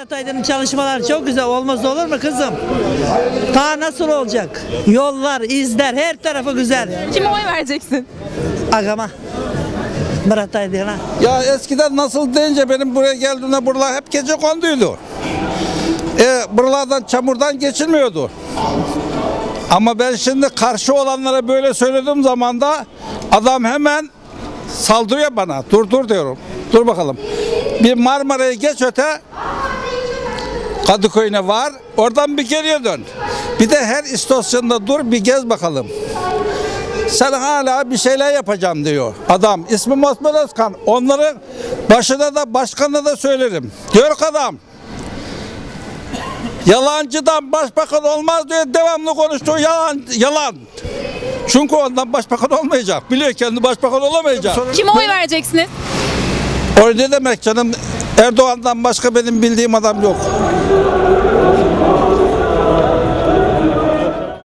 Murat Aydın'ın çalışmaları çok güzel. Olmaz olur mu kızım? Daha nasıl olacak? Yollar, izler, her tarafı güzel. Kime oy vereceksin? Agama. Murat Aydın'a. Ya eskiden nasıl deyince benim buraya geldiğimde buralar hep gece konduydu. E, buralardan çamurdan geçilmiyordu. Ama ben şimdi karşı olanlara böyle söylediğim zaman da adam hemen saldırıyor bana. Dur dur diyorum. Dur bakalım. Bir Marmara'yı geç öte Kadıköy'üne var. Oradan bir geriye dön. Bir de her istasyonda dur bir gez bakalım. Sen hala bir şeyler yapacağım diyor adam. İsmim Osman Özkan. Onların başına da başkanına da söylerim. Diyor adam. Yalancıdan başbakan olmaz diyor. Devamlı konuştuğu yalan. yalan. Çünkü ondan başbakan olmayacak. Biliyor kendi başbakan olamayacak. Kime oy vereceksiniz? O ne demek canım? Erdoğan'dan başka benim bildiğim adam yok.